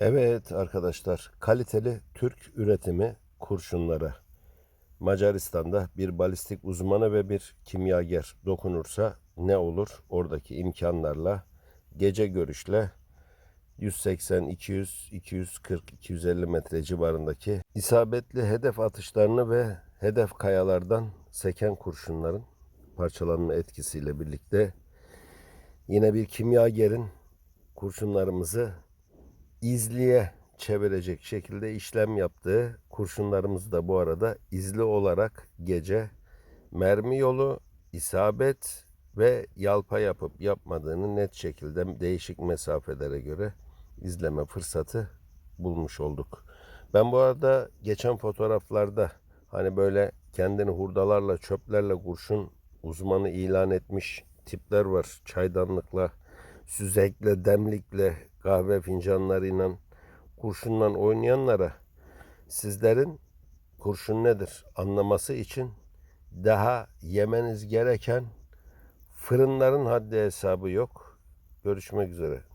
Evet arkadaşlar, kaliteli Türk üretimi kurşunlara Macaristan'da bir balistik uzmanı ve bir kimyager dokunursa ne olur? Oradaki imkanlarla gece görüşle 180, 200, 240, 250 metre civarındaki isabetli hedef atışlarını ve hedef kayalardan seken kurşunların parçalanma etkisiyle birlikte yine bir kimyagerin kurşunlarımızı izliye çevirecek şekilde işlem yaptığı kurşunlarımız da bu arada izli olarak gece mermi yolu, isabet ve yalpa yapıp yapmadığını net şekilde değişik mesafelere göre izleme fırsatı bulmuş olduk. Ben bu arada geçen fotoğraflarda hani böyle kendini hurdalarla çöplerle kurşun uzmanı ilan etmiş tipler var. Çaydanlıkla, süzekle, demlikle, kahve fincanlarıyla kurşunla oynayanlara sizlerin kurşun nedir anlaması için daha yemeniz gereken fırınların haddi hesabı yok. Görüşmek üzere.